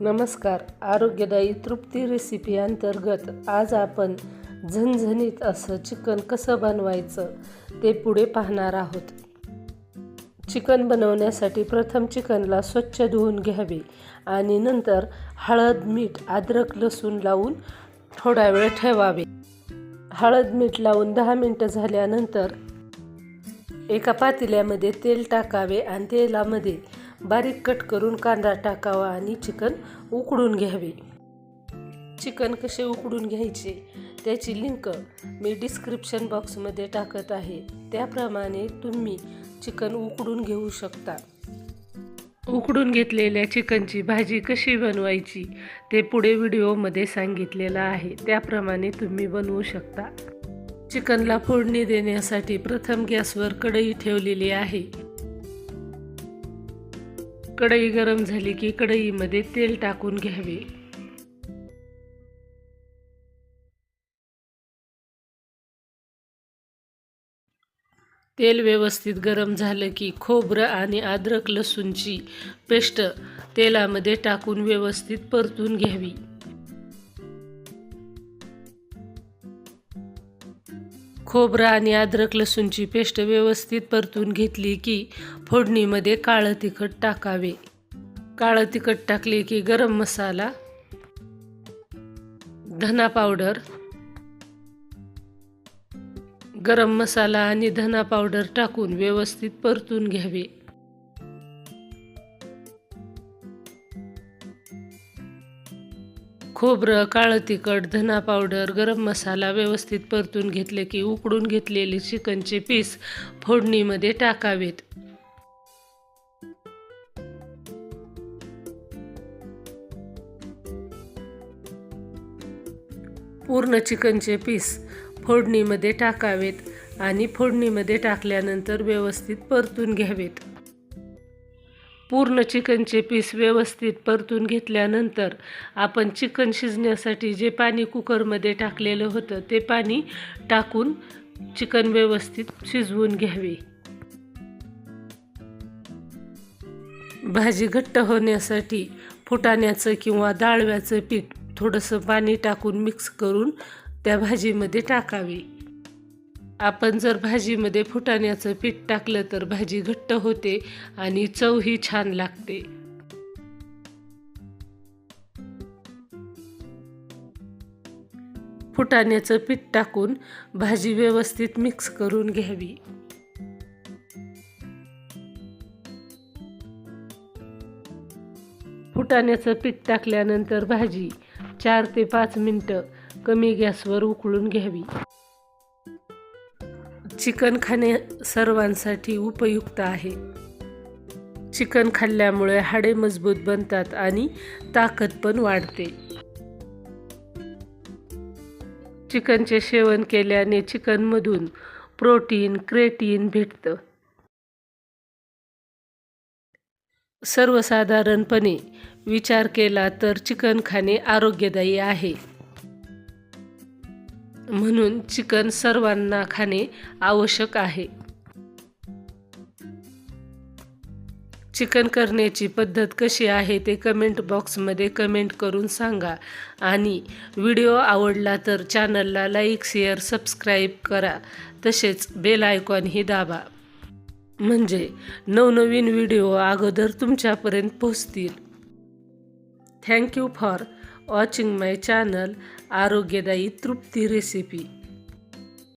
नमस्कार. आरोग्यदायी तृप्ती रेसिपी अंतर्गत आज आपण झणझणीत असं चिकन कसं बनवायचं ते पुढे पाहणार आहोत. चिकन बनवण्यासाठी प्रथम चिकनला स्वच्छ धुवून घ्यावे आणि नंतर हळद मीठ अद्रक लसूण लावून थोडा वेळ ठेवावे. हळद मीठ लावून दहा मिनटं झाल्यानंतर एका पातेल्यामध्ये तेल टाकावे आणि तेलामध्ये बारीक कट करून कांदा टाकावा आणि चिकन उकडून घ्यावे. चिकन कसे उकडून घ्यायचे? त्याची लिंक मी डिस्क्रिप्शन बॉक्समध्ये टाकत आहे. त्याप्रमाणे तुम्ही चिकन उकडून घेऊ शकता. उकडून घेतलेल्या चिकनची भाजी कशी बनवायची ते पुढे व्हिडिओमध्ये सांगितलेलं आहे. त्याप्रमाणे तुम्ही बनवू शकता. चिकनला फोडणी देण्यासाठी प्रथम गॅसवर कढई ठेवलेली आहे. कढई गरम झाली की कढईमध्ये तेल टाकून घ्यावे. तेल व्यवस्थित गरम झालं की खोबरं आणि अद्रक लसूणची पेस्ट तेलामध्ये टाकून व्यवस्थित परतून घ्यावी. खोबरं आणि अद्रक लसूणची पेस्ट व्यवस्थित परतून घेतली की फोडणीमध्ये काळं तिखट टाकावे. काळं तिखट टाकले की गरम मसाला धना पावडर गरम मसाला आणि धना पावडर टाकून व्यवस्थित परतून घ्यावे. खोबरं काळं तिखट धना पावडर गरम मसाला व्यवस्थित परतून घेतले की उकडून घेतलेले चिकनचे पीस फोडणीमध्ये टाकावेत. पूर्ण चिकनचे पीस फोडणीमध्ये टाकावेत आणि फोडणीमध्ये टाकल्यानंतर व्यवस्थित परतून घ्यावेत. पूर्ण चिकनचे पीस व्यवस्थित परतून घेतल्यानंतर आपण चिकन शिजण्यासाठी जे पाणी कुकरमध्ये टाकलेलं होतं ते पाणी टाकून चिकन व्यवस्थित शिजवून घ्यावे. भाजी घट्ट होण्यासाठी फुटाण्याचं किंवा डाळव्याचं पीठ थोडंसं पाणी टाकून मिक्स करून त्या भाजीमध्ये टाकावे. आपण जर भाजीमध्ये फुटाण्याचं पीठ टाकलं तर भाजी घट्ट होते आणि चवही छान लागते. फुटाण्याचं पीठ टाकून भाजी व्यवस्थित मिक्स करून घ्यावी. फुटाण्याचं पीठ टाकल्यानंतर भाजी चार ते पाच मिनटं कमी गॅसवर उकळून घ्यावी. चिकन खाणे सर्वांसाठी उपयुक्त आहे. चिकन खाल्ल्यामुळे हाडे मजबूत बनतात आणि ताकद पण वाढते. चिकनचे सेवन केल्याने चिकनमधून प्रोटीन क्रेटीन भेटतं. सर्वसाधारणपणे विचार केला तर चिकन खाणे आरोग्यदायी आहे. म्हणून चिकन सर्वांना खाणे आवश्यक आहे. चिकन करण्याची पद्धत कशी आहे ते कमेंट बॉक्समध्ये कमेंट करून सांगा. आणि व्हिडिओ आवडला तर चॅनलला लाईक शेअर सबस्क्राईब करा. तसेच बेल आयकॉनही दाबा. म्हणजे नवनवीन व्हिडिओ अगोदर तुमच्यापर्यंत पोहोचतील. Thank you for watching my channel आरोग्यदायी तृप्ती रेसिपी